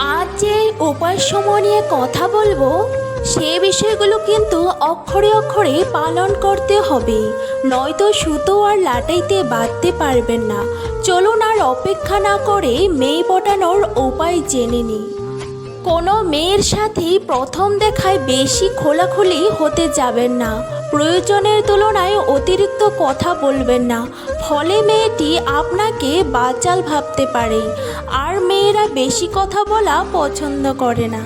আজ যে উপায় সময় নিয়ে কথা বলব, সে বিষয়গুলো কিন্তু অক্ষরে অক্ষরে পালন করতে হবে। নয়তো সুতো আর লাটাইতে বাঁধতে পারবেন না। চলুন আর অপেক্ষা না করে মেয়ে পটানোর উপায় জেনে নিই। কোনো মেয়ের সাথে প্রথম দেখায় বেশি খোলাখুলি হতে যাবেন না। প্রয়োজনের তুলনায় অতিরিক্ত কথা বলবেন না। ফলে মেয়েটি আপনাকে বাচাল ভাবতে পারে। আর মেয়েরা বেশি কথা বলা পছন্দ করে না।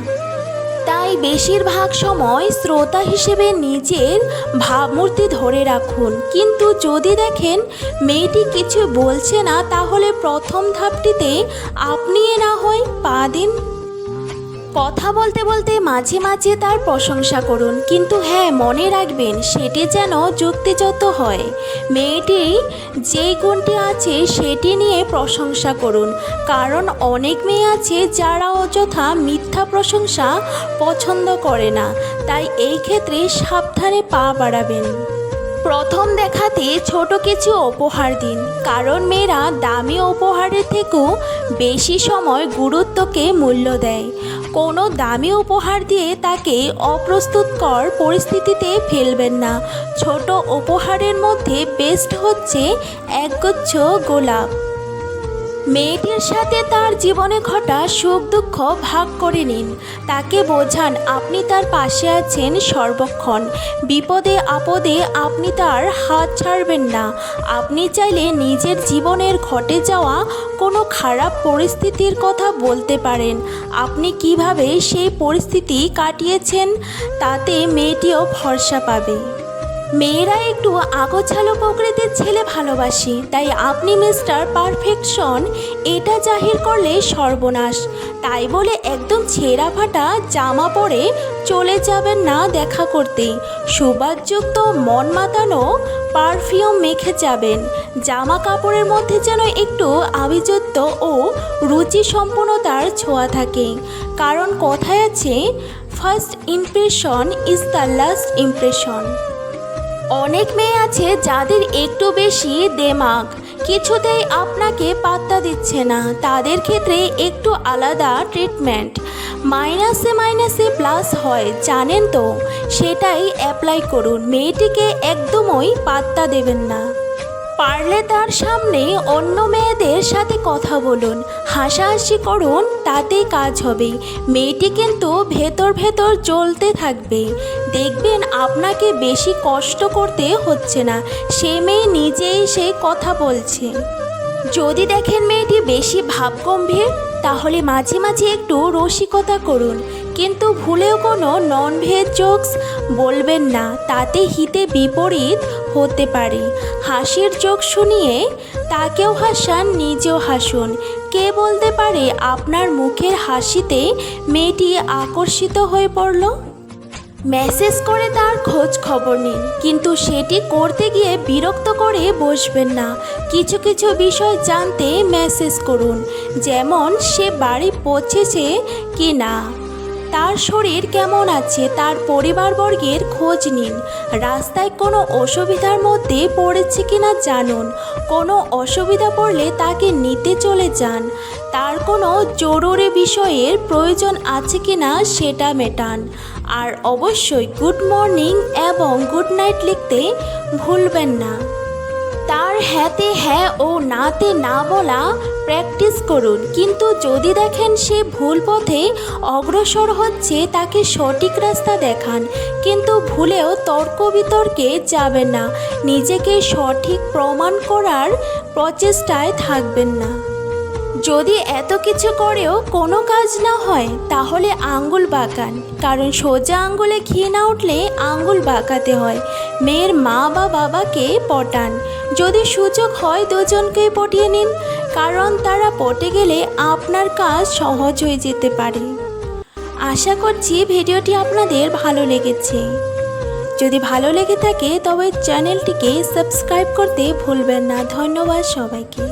তাই বেশিরভাগ সময় শ্রোতা হিসেবে নিজের ভাবমূর্তি ধরে রাখুন। কিন্তু যদি দেখেন মেয়েটি কিছু বলছে না, তাহলে প্রথম ধাপটিতে আপনি না হয় পা দিন। কথা বলতে বলতে মাঝে মাঝে তার প্রশংসা করুন। কিন্তু হ্যাঁ মনে রাখবেন, সেটি যেন যুক্তিযত হয়। মেয়েটি যেই গুণটি আছে, সেটি নিয়ে প্রশংসা করুন। কারণ অনেক মেয়ে আছে, যারা অযথা মিথ্যা প্রশংসা পছন্দ করে না। তাই এই ক্ষেত্রে সাবধানে পা বাড়াবেন। প্রথম দেখাতে ছোট কিছু উপহার দিন। কারণ মেয়েরা দামি উপহারের থেকেও বেশি সময় গুরুত্বকে মূল্য দেয়। কোনো দামি উপহার দিয়ে তাকে অপ্রস্তুতকর পরিস্থিতিতে ফেলবেন না। ছোট উপহারের মধ্যে বেস্ট হচ্ছে একগুচ্ছ গোলাপ। মেয়েটির সাথে তার জীবনে ঘটা সুখ দুঃখ ভাগ করে নিন। তাকে বোঝান, আপনি তার পাশে আছেন সর্বক্ষণ। বিপদে আপদে আপনি তার হাত ছাড়বেন না। আপনি চাইলে নিজের জীবনের ঘটে যাওয়া কোনো খারাপ পরিস্থিতির কথা বলতে পারেন। আপনি কীভাবে সেই পরিস্থিতি কাটিয়েছেন তাতে মেয়েটিও ভরসা পাবে। মেয়েরা একটু আগোছালো প্রকৃতির ছেলে ভালোবাসি, তাই আপনি মিস্টার পারফেকশন এটা জাহির করলে সর্বনাশ। তাই বলে একদম ছেঁড়া ফাটা জামা পরে চলে যাবেন না দেখা করতে। সুবাদযুক্ত মন মাতানো পারফিউম মেখে যাবেন। জামা কাপড়ের মধ্যে যেন একটু আভিজাত্য ও রুচি সম্পূর্ণতার ছোঁয়া থাকে। কারণ কথায় আছে, first impression is the last impression. অনেক মেয়ে আছে যাদের একটু বেশি দেমাগ। কিছুতেই আপনাকে পাত্তা দিচ্ছে না। তাদের ক্ষেত্রে একটু আলাদা ট্রিটমেন্ট মাইনাসে মাইনাসে প্লাস হয়, জানেন তো? সেটাই অ্যাপ্লাই করুন। মেয়েটিকে একদমই পাত্তা দেবেন না। পারলে তার সামনে অন্য মেয়েদের সাথে কথা বলুন। হাসাহাসি করুন, তাতেই কাজ হবে। মেয়েটি কিন্তু ভেতর ভেতর চলতে থাকবে। দেখবেন আপনাকে বেশি কষ্ট করতে হচ্ছে না। সে মেয়ে নিজেই সে কথা বলছে। যদি দেখেন মেয়েটি বেশি ভাবগম্ভীর, তাহলে মাঝে মাঝে একটু রসিকতা করুন। কিন্তু ভুলেও কোনো নন ভেজ জোকস বলবেন না। তাতে হিতে বিপরীত হতে পারে। হাসির জোক শুনিয়ে তাকেও হাসান, নিজেও হাসুন। কে বলতে পারে আপনার মুখের হাসিতে মেয়েটি আকর্ষিত হয়ে পড়ল? মেসেজ করে তার খোঁজ খবর নিন, কিন্তু সেটি করতে গিয়ে বিরক্ত করে বসবেন না। কিছু কিছু বিষয় জানতে মেসেজ করুন, যেমন সে বাড়ি পৌঁছেছে কি না তার শরীর কেমন আছে তার পরিবারবর্গের খোঁজ নিন। রাস্তায় কোনো অসুবিধার মধ্যে পড়েছে কিনা জানুন। কোনো অসুবিধা পড়লে তাকে নিতে চলে যান। তার কোনো জরুরি বিষয়ের প্রয়োজন আছে কিনা সেটা মেটান। আর অবশ্যই গুড মর্নিং এবং গুড নাইট লিখতে ভুলবেন না। তার হ্যাঁতে হ্যাঁ ও নাতে না বলা প্র্যাকটিস করুন। কিন্তু যদি দেখেন সে ভুল পথে অগ্রসর হচ্ছে, তাকে সঠিক রাস্তা দেখান। কিন্তু ভুলেও তর্ক বিতর্কে যাবেন না। নিজেকে সঠিক প্রমাণ করার প্রচেষ্টায় থাকবেন না। যদি এত কিছু করেও কোনো কাজ না হয়, তাহলে আঙ্গুল বাঁকান। কারণ সোজা আঙ্গুলে ঘি না উঠলে আঙ্গুল বাঁকাতে হয়। মেয়ের মা বা বাবাকে পটান। যদি সুযোগ হয় দুজনকেই পটিয়ে নিন, কারণ তারা পটে গেলে আপনার কাজ সহজ হয়ে যেতে পারে। আশা করছি ভিডিওটি আপনাদের ভালো লেগেছে। যদি ভালো লেগে থাকে তবে চ্যানেলটিকে সাবস্ক্রাইব করতে ভুলবেন না। ধন্যবাদ সবাইকে।